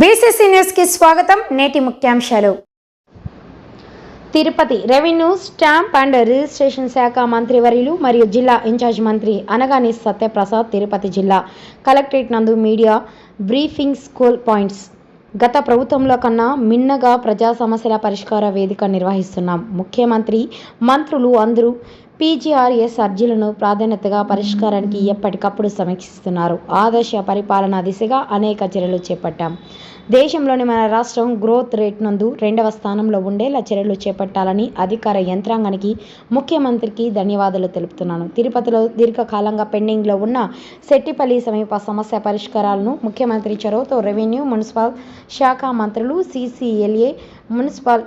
BCC న్యూస్కి స్వాగతం. నేటి ముఖ్యాంశాలు. Tirupati revenue stamp and registration శాఖ మంత్రివర్యులు మరియు జిల్లా ఇన్ఛార్జ్ మంత్రి అనగాని సత్యప్రసాద్ తిరుపతి జిల్లా కలెక్టరేట్ నందు మీడియా బ్రీఫింగ్ స్కూల్ పాయింట్స్. గత ప్రభుత్వంలో కన్నా మిన్నగా ప్రజా సమస్యల పరిష్కార వేదిక నిర్వహిస్తున్నాం. ముఖ్యమంత్రి మంత్రులు అందరూ పీజీఆర్ఎస్ అర్జీలను ప్రాధాన్యతగా పరిష్కారానికి ఎప్పటికప్పుడు సమీక్షిస్తున్నారు. ఆదర్శ పరిపాలనా దిశగా అనేక చర్యలు చేపట్టాం. దేశంలోని మన రాష్ట్రం గ్రోత్ రేట్ నందు రెండవ స్థానంలో ఉండేలా చర్యలు చేపట్టాలని అధికార యంత్రాంగానికి ముఖ్యమంత్రికి ధన్యవాదాలు తెలుపుతున్నాను. తిరుపతిలో దీర్ఘకాలంగా పెండింగ్లో ఉన్న సెట్టిపల్లి సమీప సమస్య పరిష్కారాలను ముఖ్యమంత్రి చొరవతో రెవెన్యూ మున్సిపల్ శాఖ మంత్రులు సీసీఎల్ఏ మున్సిపల్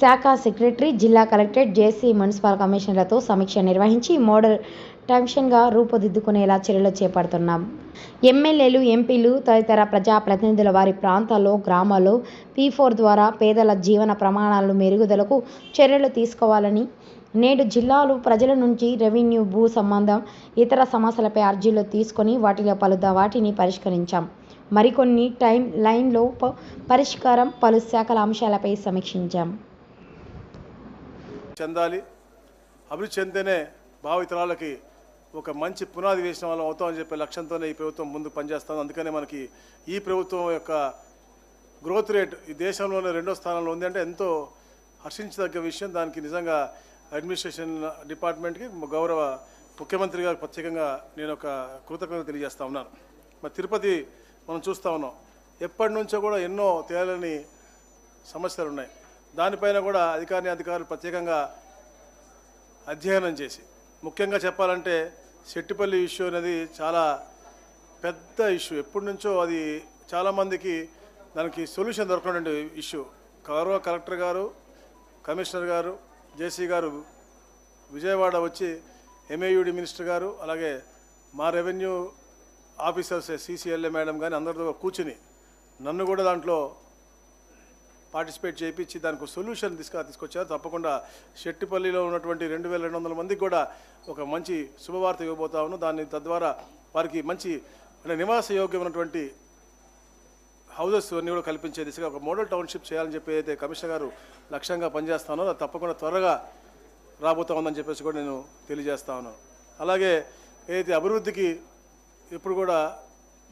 శాఖ సెక్రటరీ జిల్లా కలెక్టరేట్ జేసీ మున్సిపల్ కమిషనర్లతో సమీక్ష నిర్వహించి మోడల్ టెన్షన్గా రూపుదిద్దుకునేలా చర్యలు చేపడుతున్నాం. ఎమ్మెల్యేలు ఎంపీలు తదితర ప్రజాప్రతినిధుల వారి ప్రాంతాల్లో గ్రామాల్లో పీ ఫోర్ ద్వారా పేదల జీవన ప్రమాణాలు మెరుగుదలకు చర్యలు తీసుకోవాలని నేడు జిల్లాలో ప్రజల నుంచి రెవెన్యూ భూ సంబంధం ఇతర సమస్యలపై అర్జీలు తీసుకొని వాటిలో పలు వాటిని పరిష్కరించాం. మరికొన్ని టైం లైన్లో ప- పరిష్కారం పలు శాఖల అంశాలపై సమీక్షించాం. చెందాలి. అభివృద్ధి చెందితేనే భావితరాలకి ఒక మంచి పునాది వేసిన వాళ్ళం అవుతామని చెప్పే లక్ష్యంతోనే ఈ ప్రభుత్వం ముందు పనిచేస్తుంది. అందుకనే మనకి ఈ ప్రభుత్వం యొక్క గ్రోత్ రేట్ ఈ దేశంలోనే రెండో స్థానంలో ఉంది అంటే ఎంతో హర్షించదగ్గ విషయం. దానికి నిజంగా అడ్మినిస్ట్రేషన్ డిపార్ట్మెంట్కి గౌరవ ముఖ్యమంత్రి గారు ప్రత్యేకంగా నేను ఒక కృతజ్ఞత తెలియజేస్తా ఉన్నాను. మరి తిరుపతి మనం చూస్తూ ఉన్నాం. ఎప్పటి నుంచో కూడా ఎన్నో తేలని సమస్యలు ఉన్నాయి దానిపైన కూడా అధికారిని అధికారులు ప్రత్యేకంగా అధ్యయనం చేసి ముఖ్యంగా చెప్పాలంటే శెట్టిపల్లి ఇష్యూ అనేది చాలా పెద్ద ఇష్యూ. ఎప్పటి నుంచో అది చాలామందికి దానికి సొల్యూషన్ దొరకనటువంటి ఇష్యూ. గౌరవ కలెక్టర్ గారు కమిషనర్ గారు జేసీ గారు విజయవాడ వచ్చి ఎంఏయుడి మినిస్టర్ గారు అలాగే మా రెవెన్యూ ఆఫీసర్స్ సీసీఎల్ఏ మేడం కానీ అందరితో కూర్చుని నన్ను కూడా దాంట్లో పార్టిసిపేట్ చేయించి దానికి సొల్యూషన్ తీసుకు తీసుకొచ్చారు. తప్పకుండా శెట్టిపల్లిలో ఉన్నటువంటి రెండు వేల రెండు వందల మందికి కూడా ఒక మంచి శుభవార్త ఇవ్వబోతా ఉన్నాను దాన్ని తద్వారా వారికి మంచి అంటే నివాస యోగ్యమైనటువంటి హౌజెస్ అన్నీ కూడా కల్పించే దిశగా ఒక మోడల్ టౌన్షిప్ చేయాలని చెప్పి అయితే కమిషనర్ గారు లక్ష్యంగా పనిచేస్తానో అది తప్పకుండా త్వరగా రాబోతా ఉందని చెప్పేసి కూడా నేను తెలియజేస్తా ఉన్నాను. అలాగే ఏదైతే అభివృద్ధికి ఇప్పుడు కూడా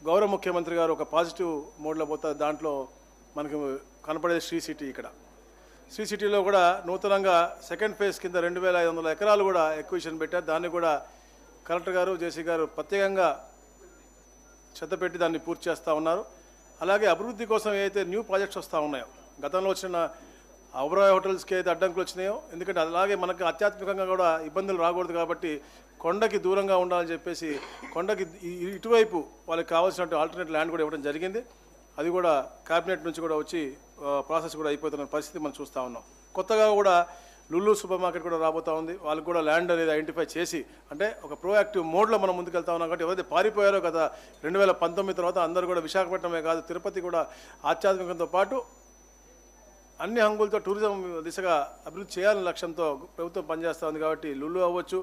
గౌరవ ముఖ్యమంత్రి గారు ఒక పాజిటివ్ మోడ్లో పోతారు. దాంట్లో మనకు కనపడేది శ్రీ సిటీ ఇక్కడ. శ్రీ సిటీలో కూడా నూతనంగా సెకండ్ ఫేజ్ కింద రెండు వేల ఐదు వందల ఎకరాలు కూడా ఎక్విషన్ పెట్టారు. దాన్ని కూడా కలెక్టర్ గారు జేసీ గారు ప్రత్యేకంగా శ్రద్ధ పెట్టి దాన్ని పూర్తి చేస్తూ ఉన్నారు. అలాగే అభివృద్ధి కోసం ఏదైతే న్యూ ప్రాజెక్ట్స్ వస్తూ ఉన్నాయో గతంలో వచ్చిన అబ్రాయ్ హోటల్స్కి అయితే అడ్డంకులు వచ్చినాయో ఎందుకంటే అలాగే మనకు ఆధ్యాత్మికంగా కూడా ఇబ్బందులు రాకూడదు కాబట్టి కొండకి దూరంగా ఉండాలని చెప్పేసి కొండకి ఇటువైపు వాళ్ళకి కావాల్సినట్టు ఆల్టర్నేట్ ల్యాండ్ కూడా ఇవ్వడం జరిగింది. అది కూడా క్యాబినెట్ నుంచి కూడా వచ్చి ప్రాసెస్ కూడా అయిపోతున్న పరిస్థితి మనం చూస్తూ ఉన్నాం. కొత్తగా కూడా లుల్లు సూపర్ మార్కెట్ కూడా రాబోతూ ఉంది. వాళ్ళకి కూడా ల్యాండ్ అనేది ఐడెంటిఫై చేసి అంటే ఒక ప్రోయాక్టివ్ మోడ్లో మనం ముందుకు వెళ్తా ఉన్నాం కాబట్టి ఎవరైతే పారిపోయారో కదా రెండు వేల పంతొమ్మిది తర్వాత అందరూ కూడా విశాఖపట్నమే కాదు తిరుపతి కూడా ఆధ్యాత్మికంతో పాటు అన్ని హంగులతో టూరిజం దిశగా అభివృద్ధి చేయాలనే లక్ష్యంతో ప్రభుత్వం పనిచేస్తూ ఉంది కాబట్టి లులు అవ్వచ్చు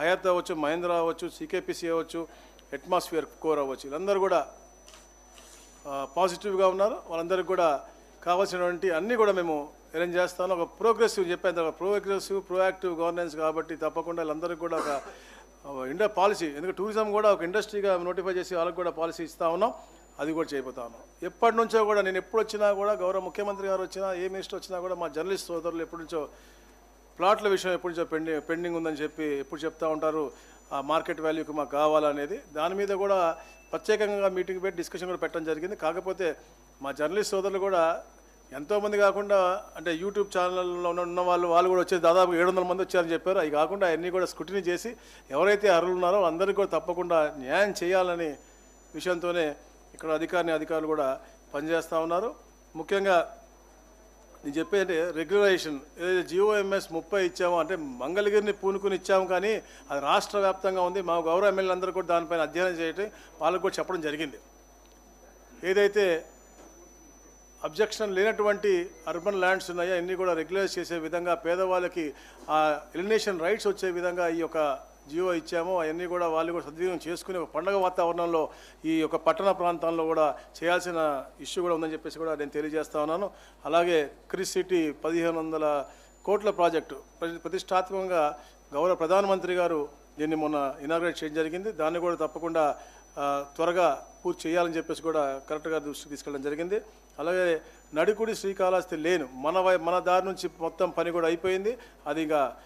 హయాత్ అవ్వచ్చు మహేంద్ర అవ్వచ్చు సీకేపీసీ అవ్వచ్చు అట్మాస్ఫియర్ కోర్ అవ్వచ్చు. వీళ్ళందరూ కూడా పాజిటివ్గా ఉన్నారు. వాళ్ళందరికీ కూడా కావాల్సినటువంటి అన్నీ కూడా మేము అరేంజ్ చేస్తాను. ఒక ప్రోగ్రెసివ్ చెప్పాను. తర్వాత ప్రోగ్రెసివ్ ప్రోయాక్టివ్ గవర్నెన్స్ కాబట్టి తప్పకుండా వీళ్ళందరికీ కూడా ఒక ఇండియా పాలసీ ఎందుకంటే టూరిజం కూడా ఒక ఇండస్ట్రీగా నోటిఫై చేసి వాళ్ళకి కూడా పాలసీ ఇస్తా ఉన్నాం. అది కూడా చేయబోతాను. ఎప్పటి నుంచో కూడా నేను ఎప్పుడు వచ్చినా కూడా గౌరవ ముఖ్యమంత్రి గారు వచ్చినా ఏ మినిస్టర్ వచ్చినా కూడా మా జర్నలిస్ట్ సోదరులు ఎప్పటి నుంచో ప్లాట్ల విషయం ఎప్పటి నుంచో పెండింగ్ పెండింగ్ ఉందని చెప్పి ఎప్పుడు చెప్తా ఉంటారు. ఆ మార్కెట్ వాల్యూకి మాకు కావాలనేది. దాని మీద కూడా ప్రత్యేకంగా మీటింగ్ పెట్టి డిస్కషన్ కూడా పెట్టడం జరిగింది. కాకపోతే మా జర్నలిస్ట్ సోదరులు కూడా ఎంతోమంది కాకుండా అంటే యూట్యూబ్ ఛానల్లో ఉన్న వాళ్ళు వాళ్ళు కూడా వచ్చేసి దాదాపు ఏడు వందల మంది వచ్చారని చెప్పారు. అవి కాకుండా అన్నీ కూడా స్క్రూటినీ చేసి ఎవరైతే అర్హులు ఉన్నారో అందరికీ కూడా తప్పకుండా న్యాయం చేయాలని విషయంతోనే ఇక్కడ అధికారిని అధికారులు కూడా పనిచేస్తూ ఉన్నారు. ముఖ్యంగా నేను చెప్పేది రెగ్యులరేషన్ ఏదైతే జియోఎంఎస్ ముప్పై ఇచ్చామో అంటే మంగళగిరిని పూనుకుని ఇచ్చాము కానీ అది రాష్ట్ర వ్యాప్తంగా ఉంది. మా గౌరవ ఎమ్మెల్యేలు అందరూ కూడా దానిపైన అధ్యయనం చేయటం వాళ్ళకు కూడా చెప్పడం జరిగింది. ఏదైతే అబ్జెక్షన్ లేనటువంటి అర్బన్ ల్యాండ్స్ ఉన్నాయో అన్నీ కూడా రెగ్యులైజ్ చేసే విధంగా పేదవాళ్ళకి ఆ ఎలినేషన్ రైట్స్ వచ్చే విధంగా ఈ యొక్క జియో ఇచ్చామో అవన్నీ కూడా వాళ్ళు కూడా సద్వినియోగం చేసుకుని ఒక పండగ వాతావరణంలో ఈ యొక్క పట్టణ ప్రాంతాల్లో కూడా చేయాల్సిన ఇష్యూ కూడా ఉందని చెప్పేసి కూడా నేను తెలియజేస్తా ఉన్నాను. అలాగే క్రిస్ సిటీ పదిహేను వందల కోట్ల ప్రాజెక్టు ప్రతి- ప్రతిష్టాత్మకంగా గౌరవ ప్రధానమంత్రి గారు దీన్ని మొన్న ఇనాగ్రేట్ చేయడం జరిగింది. దాన్ని కూడా తప్పకుండా త్వరగా పూర్తి చేయాలని చెప్పేసి కూడా కరెక్ట్గా దృష్టికి తీసుకెళ్ళడం జరిగింది. అలాగే నడికుడి శ్రీకాళహస్తి లేను మన వై- మన దారి నుంచి మొత్తం పని కూడా అయిపోయింది. అది ఇంకా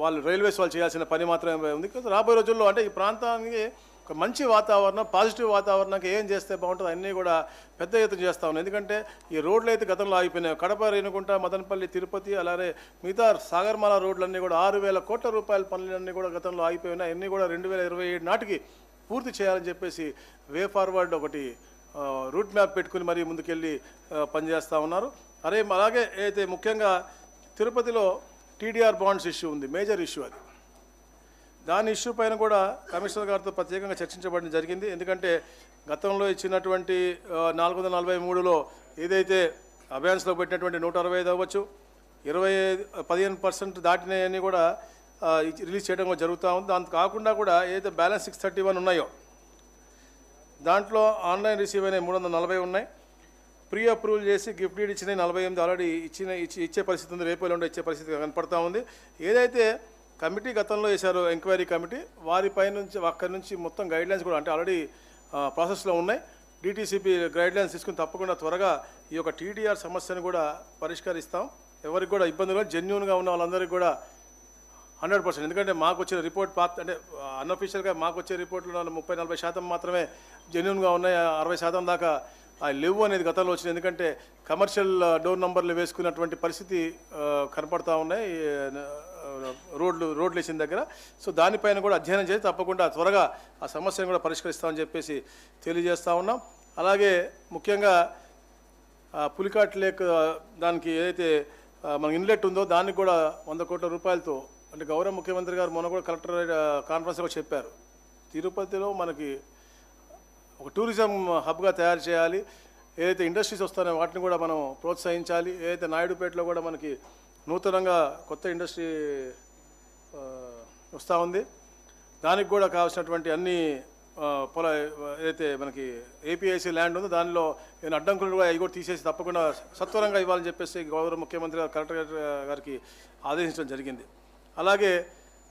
వాళ్ళు రైల్వేస్ వాళ్ళు చేయాల్సిన పని మాత్రమే ఉంది. రాబోయే రోజుల్లో అంటే ఈ ప్రాంతానికి ఒక మంచి వాతావరణం పాజిటివ్ వాతావరణానికి ఏం చేస్తే బాగుంటుంది అన్నీ కూడా పెద్ద ఎత్తున చేస్తా ఉన్నాం. ఎందుకంటే ఈ రోడ్లు అయితే గతంలో ఆగిపోయినాయి. కడప రేణుకుంట మదనపల్లి తిరుపతి అలాగే మిగతా సాగర్మాల రోడ్లన్నీ కూడా ఆరు వేల కోట్ల రూపాయల పనులన్నీ కూడా గతంలో ఆగిపోయినాయి. అన్నీ కూడా రెండు వేల ఇరవై ఏడు నాటికి పూర్తి చేయాలని చెప్పేసి వే ఫార్వర్డ్ ఒకటి రూట్ మ్యాప్ పెట్టుకుని మరీ ముందుకెళ్ళి పనిచేస్తూ ఉన్నారు. అరే అలాగే అయితే ముఖ్యంగా తిరుపతిలో టీడీఆర్ బాండ్స్ ఇష్యూ ఉంది మేజర్ ఇష్యూ అది. దాని ఇష్యూ పైన కూడా కమిషనర్ గారితో ప్రత్యేకంగా చర్చించబడడం జరిగింది. ఎందుకంటే గతంలో ఇచ్చినటువంటి నాలుగు వందల నలభై మూడులో ఏదైతే అభ్యాన్స్లో పెట్టినటువంటి నూట అరవై ఐదు అవ్వచ్చు ఇరవై పదిహేను పర్సెంట్ దాటినవన్నీ కూడా రిలీజ్ చేయడం కూడా జరుగుతూ ఉంది. దాంతో కాకుండా కూడా ఏదైతే బ్యాలెన్స్ సిక్స్ థర్టీ వన్ ఉన్నాయో దాంట్లో ఆన్లైన్ రిసీవ్ అయిన మూడు వందల నలభై ఉన్నాయి. ప్రీ అప్రూవల్ చేసి గిఫ్ట్ డీడ్ ఇచ్చిన నలభై ఎనిమిది ఆల్రెడీ ఇచ్చిన ఇచ్చి ఇచ్చే పరిస్థితి ఉంది. రేపు ఎల్లుండి ఇచ్చే పరిస్థితి కనపడతా ఉంది. ఏదైతే కమిటీ గతంలో వేశారో ఎంక్వైరీ కమిటీ వారిపై నుంచి అక్కడి నుంచి మొత్తం గైడ్లైన్స్ కూడా అంటే ఆల్రెడీ ప్రాసెస్లో ఉన్నాయి. డీటీసీపీ గైడ్లైన్స్ తీసుకుని తప్పకుండా త్వరగా ఈ యొక్క టీడీఆర్ సమస్యను కూడా పరిష్కరిస్తాం. ఎవరికి కూడా ఇబ్బందులు జెన్యున్గా ఉన్న వాళ్ళందరికీ కూడా హండ్రెడ్ పర్సెంట్. ఎందుకంటే మాకు వచ్చిన రిపోర్ట్ పాత్ అంటే అన్అఫీషియల్గా మాకు వచ్చే రిపోర్ట్లో ముప్పై నలభై శాతం మాత్రమే జెన్యున్గా ఉన్నాయి. అరవై శాతం దాకా లేవు అనేది గతంలో వచ్చింది. ఎందుకంటే కమర్షియల్ డోర్ నంబర్లు వేసుకున్నటువంటి పరిస్థితి కనపడతా ఉన్నాయి. రోడ్లు రోడ్లు వేసిన దగ్గర. సో దానిపైన కూడా అధ్యయనం చేసి తప్పకుండా త్వరగా ఆ సమస్యను కూడా పరిష్కరిస్తామని చెప్పేసి తెలియజేస్తూ ఉన్నాం. అలాగే ముఖ్యంగా ఆ పులికాట్ లేక్ దానికి ఏదైతే మన ఇన్లెట్ ఉందో దానికి కూడా వంద కోట్ల రూపాయలతో అంటే గౌరవ ముఖ్యమంత్రి గారు మొన్న కూడా కలెక్టర్ కాన్ఫరెన్స్లో చెప్పారు. తిరుపతిలో మనకి ఒక టూరిజం హబ్గా తయారు చేయాలి. ఏదైతే ఇండస్ట్రీస్ వస్తాయో వాటిని కూడా మనం ప్రోత్సహించాలి. ఏదైతే నాయుడుపేటలో కూడా మనకి నూతనంగా కొత్త ఇండస్ట్రీ వస్తూ ఉంది. దానికి కూడా కావాల్సినటువంటి అన్ని పొల ఏదైతే మనకి ఏపీఐసీ ల్యాండ్ ఉందో దానిలో ఏమైనా అడ్డంకులు కూడా అవి కూడా తీసేసి తప్పకుండా సత్వరంగా ఇవ్వాలని చెప్పేసి గౌరవ ముఖ్యమంత్రి కలెక్టర్ గారికి ఆదేశించడం జరిగింది. అలాగే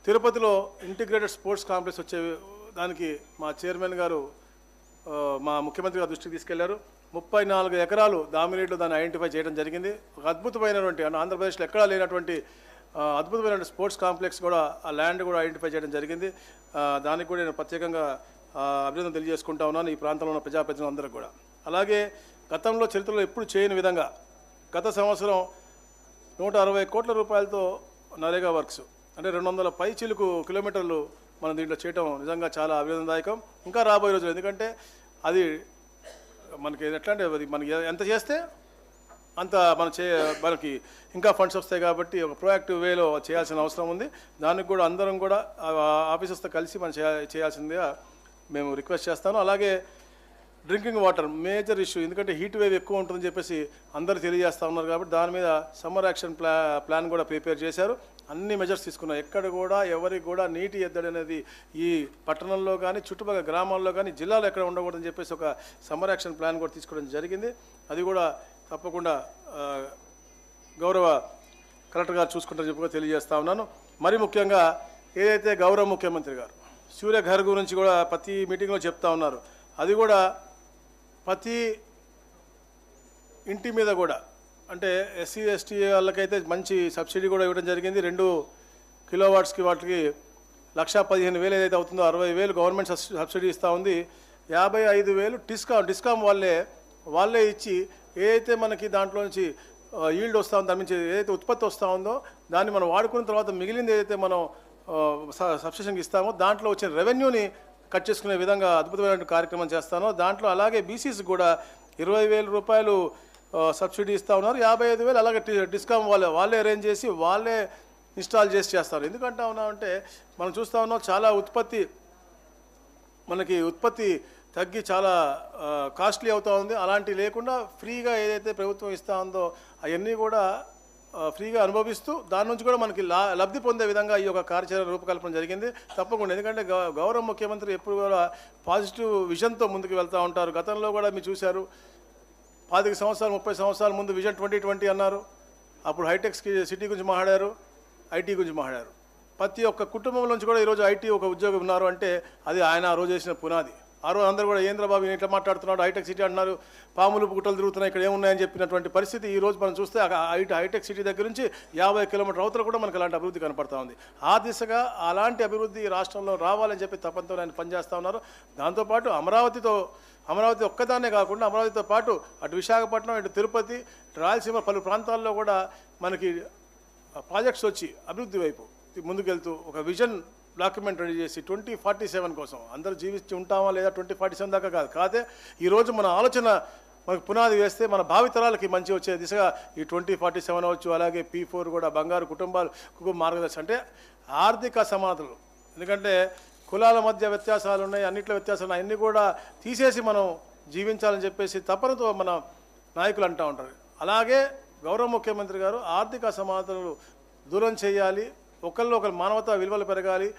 తిరుపతిలో ఇంటిగ్రేటెడ్ స్పోర్ట్స్ కాంప్లెక్స్ వచ్చే దానికి మా చైర్మన్ గారు మా ముఖ్యమంత్రి గారు దృష్టికి తీసుకెళ్ళారు. ముప్పై నాలుగు ఎకరాలు దామినేట్లో దాన్ని ఐడెంటిఫై చేయడం జరిగింది. ఒక అద్భుతమైనటువంటి ఆంధ్రప్రదేశ్లో ఎక్కడా లేనటువంటి అద్భుతమైన స్పోర్ట్స్ కాంప్లెక్స్ కూడా ఆ ల్యాండ్ కూడా ఐడెంటిఫై చేయడం జరిగింది. దానికి కూడా నేను ప్రత్యేకంగా అభినందన తెలియజేసుకుంటా ఉన్నాను ఈ ప్రాంతంలో ఉన్న ప్రజాప్రతినిధులందరూ కూడా. అలాగే గతంలో చరిత్రలో ఎప్పుడు చేయని విధంగా గత సంవత్సరం నూట అరవై కోట్ల రూపాయలతో నరేగా వర్క్స్ అంటే రెండు వందల పై చిలుకు కిలోమీటర్లు మనం దీంట్లో చేయటం నిజంగా చాలా అభినందనదాయకం. ఇంకా రాబోయే రోజులు ఎందుకంటే అది మనకి ఎట్లా అంటే అది మనకి ఎంత చేస్తే అంత మనం చే మనకి ఇంకా ఫండ్స్ వస్తాయి కాబట్టి ఒక ప్రోయాక్టివ్ వేలో చేయాల్సిన అవసరం ఉంది. దానికి కూడా అందరం కూడా ఆఫీసర్స్తో కలిసి మనం చేయ చేయాల్సిందిగా మేము రిక్వెస్ట్ చేస్తాను. అలాగే డ్రింకింగ్ వాటర్ మేజర్ ఇష్యూ ఎందుకంటే హీట్ వేవ్ ఎక్కువ ఉంటుందని చెప్పేసి అందరూ తెలియజేస్తూ ఉన్నారు కాబట్టి దాని మీద సమ్మర్ యాక్షన్ ప్లా ప్లాన్ కూడా ప్రిపేర్ చేశారు. అన్ని మెజర్స్ తీసుకున్నాం. ఎక్కడ కూడా ఎవరికి కూడా నీటి ఎద్దడి అనేది ఈ పట్టణంలో కానీ చుట్టుపక్కల గ్రామాల్లో కానీ జిల్లాలో ఎక్కడ ఉండకూడదని చెప్పేసి ఒక సమ్మర్ యాక్షన్ ప్లాన్ కూడా తీసుకోవడం జరిగింది. అది కూడా తప్పకుండా గౌరవ కలెక్టర్ గారు చూసుకుంటారని చెప్పి తెలియజేస్తా ఉన్నాను. మరి ముఖ్యంగా ఏదైతే గౌరవ ముఖ్యమంత్రి గారు సూర్య ఘర్ గురించి కూడా ప్రతి మీటింగ్లో చెప్తా ఉన్నారు. అది కూడా ప్రతి ఇంటి మీద కూడా అంటే ఎస్సీ ఎస్టీ వాళ్ళకైతే మంచి సబ్సిడీ కూడా ఇవ్వడం జరిగింది. రెండు కిలో వాట్స్కి వాటికి లక్ష పదిహేను వేలు ఏదైతే అవుతుందో అరవై వేలు గవర్నమెంట్ సబ్సిడీ ఇస్తూ ఉంది. యాభై ఐదు వేలు డిస్కామ్ డిస్కామ్ వాళ్ళే వాళ్ళే ఇచ్చి ఏదైతే మనకి దాంట్లో నుంచి ఈల్డ్ వస్తూ ఉందో దాని నుంచి ఏదైతే ఉత్పత్తి వస్తూ ఉందో దాన్ని మనం వాడుకున్న తర్వాత మిగిలింది ఏదైతే మనం సబ్సిడీకి ఇస్తామో దాంట్లో వచ్చిన రెవెన్యూని కట్ చేసుకునే విధంగా అద్భుతమైన కార్యక్రమం చేస్తాను. దాంట్లో అలాగే బీసీస్ కూడా ఇరవై రూపాయలు సబ్సిడీ ఇస్తూ ఉన్నారు. యాభై ఐదు వేలు అలాగే డిస్కౌంట్ వాళ్ళే వాళ్ళే అరేంజ్ చేసి వాళ్ళే ఇన్స్టాల్ చేసి చేస్తారు. ఎందుకంటా ఉన్నామంటే మనం చూస్తూ ఉన్నాం చాలా ఉత్పత్తి మనకి ఉత్పత్తి తగ్గి చాలా కాస్ట్లీ అవుతూ ఉంది. అలాంటి లేకుండా ఫ్రీగా ఏదైతే ప్రభుత్వం ఇస్తూ ఉందో అవన్నీ కూడా ఫ్రీగా అనుభవిస్తూ దాని నుంచి కూడా మనకి లా లబ్ధి పొందే విధంగా ఈ యొక్క కార్యాచరణ రూపకల్పన జరిగింది. తప్పకుండా. ఎందుకంటే గౌరవ ముఖ్యమంత్రి ఎప్పుడు కూడా పాజిటివ్ విజన్తో ముందుకు వెళ్తూ ఉంటారు. గతంలో కూడా మీరు చూశారు. పాతిక సంవత్సరాలు ముప్పై సంవత్సరాల ముందు విజన్ ట్వంటీ ట్వంటీ అన్నారు. అప్పుడు హైటెక్ సిటీ గురించి మాట్లాడారు ఐటీ గురించి మాట్లాడారు. ప్రతి ఒక్క కుటుంబం నుంచి కూడా ఈరోజు ఐటీ ఒక ఉద్యోగం ఉన్నారు అంటే అది ఆయన ఆ రోజు చేసిన పునాది. ఆ రోజు అందరూ కూడా ఏంద్రబాబు ఇట్లా మాట్లాడుతున్నాడు హైటెక్ సిటీ అంటున్నారు. పాములు పుట్టలు తిరుగుతున్నాయి ఇక్కడ ఏమున్నాయని చెప్పినటువంటి పరిస్థితి ఈ రోజు మనం చూస్తే ఆ హైటెక్ సిటీ దగ్గర నుంచి యాభై కిలోమీటర్ అవతల కూడా మనకు అలాంటి అభివృద్ధి కనపడతా ఉంది. ఆ దిశగా అలాంటి అభివృద్ధి రాష్ట్రంలో రావాలని చెప్పి తప్పంతో ఆయన పనిచేస్తూ ఉన్నారు. దాంతోపాటు అమరావతితో అమరావతి ఒక్కదాన్నే కాకుండా అమరావతితో పాటు అటు విశాఖపట్నం ఇటు తిరుపతి రాయలసీమ పలు ప్రాంతాల్లో కూడా మనకి ప్రాజెక్ట్స్ వచ్చి అభివృద్ధి వైపు ముందుకెళ్తూ ఒక విజన్ డాక్యుమెంట్ రెడీ చేసి ట్వంటీ ఫార్టీ సెవెన్ కోసం అందరూ జీవించి ఉంటామా లేదా ట్వంటీ ఫార్టీ సెవెన్ దాకా కాదు. కాదే ఈరోజు మన ఆలోచన మనకు పునాది వేస్తే మన భావితరాలకి మంచి వచ్చే దిశగా ఈ ట్వంటీ ఫార్టీ సెవెన్ అవచ్చు అలాగే పీ ఫోర్ కూడా బంగారు కుటుంబాలు మార్గదర్శనం అంటే ఆర్థిక సమానతలు ఎందుకంటే కులాల మధ్య వ్యత్యాసాలు ఉన్నాయి అన్నిట్లో వ్యత్యాసాలు ఉన్నాయి. అన్నీ కూడా తీసేసి మనం జీవించాలని చెప్పేసి తపనతో మన నాయకులు అంటూ ఉంటారు. అలాగే గౌరవ ముఖ్యమంత్రి గారు ఆర్థిక సమానతలు దూరం చేయాలి ఒకళ్ళు ఒకరు మానవతా విలువలు పెరగాలి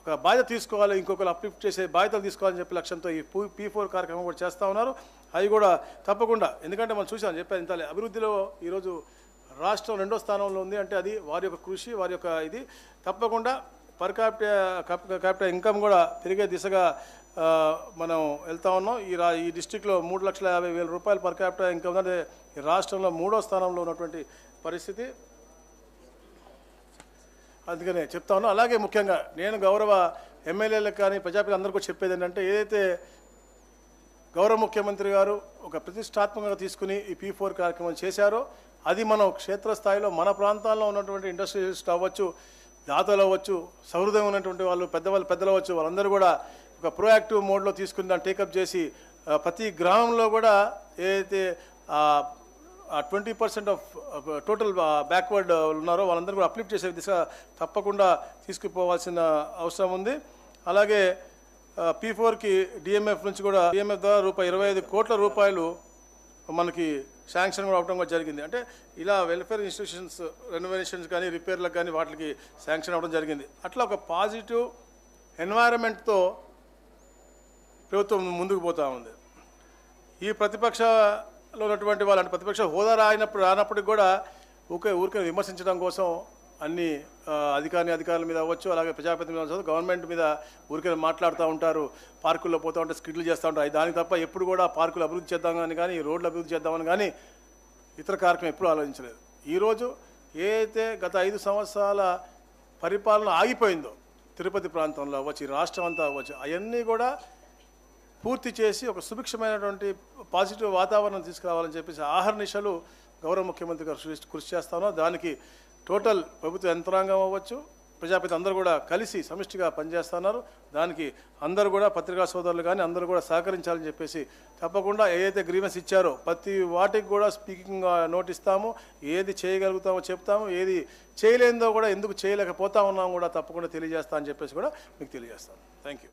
ఒక బాధ్యత తీసుకోవాలి ఇంకొకరు అప్లిఫ్ట్ చేసే బాధ్యతలు తీసుకోవాలని చెప్పే లక్ష్యంతో ఈ పీ ఫోర్ కార్యక్రమం కూడా చేస్తూ ఉన్నారు. అవి కూడా తప్పకుండా ఎందుకంటే మనం చూసాం చెప్పాను ఇంత అభివృద్ధిలో ఈరోజు రాష్ట్రం రెండో స్థానంలో ఉంది అంటే అది వారి యొక్క కృషి వారి యొక్క ఇది. తప్పకుండా పర్ క్యాపిటల్ క్యాపిటల్ ఇన్కమ్ కూడా పెరిగే దిశగా మనం వెళ్తా ఉన్నాం. ఈ రా ఈ డిస్టిక్లో మూడు లక్షల యాభై వేల రూపాయలు పర్ క్యాపిటల్ ఇన్కమ్ అంటే ఈ రాష్ట్రంలో మూడో స్థానంలో ఉన్నటువంటి పరిస్థితి. అందుకనే చెప్తాను అలాగే ముఖ్యంగా నేను గౌరవ ఎమ్మెల్యేలకు కానీ ప్రజాపతి అందరికీ చెప్పేది ఏంటంటే ఏదైతే గౌరవ ముఖ్యమంత్రి గారు ఒక ప్రతిష్టాత్మకంగా తీసుకుని ఈ పీ ఫోర్ కార్యక్రమం చేశారో అది మనం క్షేత్రస్థాయిలో మన ప్రాంతాల్లో ఉన్నటువంటి ఇండస్ట్రియలిస్ట్ అవ్వచ్చు దాతలు అవ్వచ్చు సహృదయం ఉన్నటువంటి వాళ్ళు పెద్దవాళ్ళు పెద్దలు అవ్వచ్చు వాళ్ళందరూ కూడా ఒక ప్రోయాక్టివ్ మోడ్లో తీసుకుని దాన్ని టేకప్ చేసి ప్రతి గ్రామంలో కూడా ఏదైతే twenty percent of total backward ఉన్నారో వాళ్ళందరూ కూడా అప్లిఫ్ట్ చేసే దిశ తప్పకుండా తీసుకుపోవాల్సిన అవసరం ఉంది. అలాగే పీ ఫోర్కి డిఎంఎఫ్ నుంచి కూడా డిఎంఎఫ్ ద్వారా రూపాయి ఇరవై ఐదు కోట్ల రూపాయలు మనకి శాంక్షన్ కూడా అవడం కూడా జరిగింది. అంటే ఇలా వెల్ఫేర్ ఇన్స్టిట్యూషన్స్ రెనోవేషన్స్ కానీ రిపేర్లకు కానీ వాటికి శాంక్షన్ అవ్వడం జరిగింది. అట్లా ఒక పాజిటివ్ ఎన్వైరన్మెంట్తో ప్రభుత్వం ముందుకు పోతూ ఉంది. ఈ ప్రతిపక్ష లో ఉన్నటువంటి వాళ్ళు అంటే ప్రతిపక్ష హోదా రాయినప్పుడు రానప్పటికి కూడా ఊరికే ఊరికే విమర్శించడం కోసం అన్ని అధికారిని అధికారుల మీద అవ్వచ్చు అలాగే ప్రజాప్రతినిధుల మీద అవ్వచ్చు, గవర్నమెంట్ మీద ఊరికే మాట్లాడుతూ ఉంటారు పార్కుల్లో పోతూ ఉంటే స్కిట్లు చేస్తూ ఉంటారు. దానికి తప్ప ఎప్పుడు కూడా పార్కులు అభివృద్ధి చేద్దామని కానీ రోడ్లు అభివృద్ధి చేద్దామని కానీ ఇతర కార్యక్రమం ఎప్పుడు ఆలోచించలేదు. ఈరోజు ఏ అయితే గత ఐదు సంవత్సరాల పరిపాలన ఆగిపోయిందో తిరుపతి ప్రాంతంలో అవ్వచ్చు ఈ రాష్ట్రం అంతా అవ్వచ్చు అవన్నీ కూడా పూర్తి చేసి ఒక సుభిక్షమైనటువంటి పాజిటివ్ వాతావరణం తీసుకురావాలని చెప్పేసి ఆహార నిశలు గౌరవ ముఖ్యమంత్రి గారు కృషి చేస్తానో. దానికి టోటల్ ప్రభుత్వ యంత్రాంగం అవ్వచ్చు ప్రజాపతి అందరూ కూడా కలిసి సమిష్టిగా పనిచేస్తున్నారు. దానికి అందరూ కూడా పత్రికా సోదరులు కానీ అందరూ కూడా సహకరించాలని చెప్పేసి తప్పకుండా ఏదైతే గ్రీవెన్స్ ఇచ్చారో ప్రతి వాటికి కూడా స్పీకింగ్ నోట్ ఇస్తాము. ఏది చేయగలుగుతామో చెప్తాము. ఏది చేయలేందో కూడా ఎందుకు చేయలేకపోతా ఉన్నామో కూడా తప్పకుండా తెలియజేస్తా అని చెప్పేసి కూడా మీకు తెలియజేస్తాను. Thank you